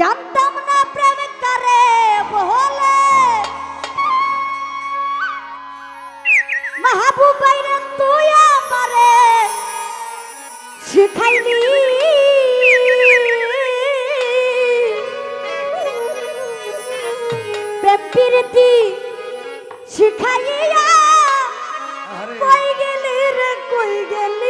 জানতাম না প্রেম করে বহলে। মাহবুবাইরে তুই আমারে শিখাইলি। প্রেম প্রীতি শিখাইয়া কই গেলি রে কই গেলি?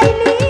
I need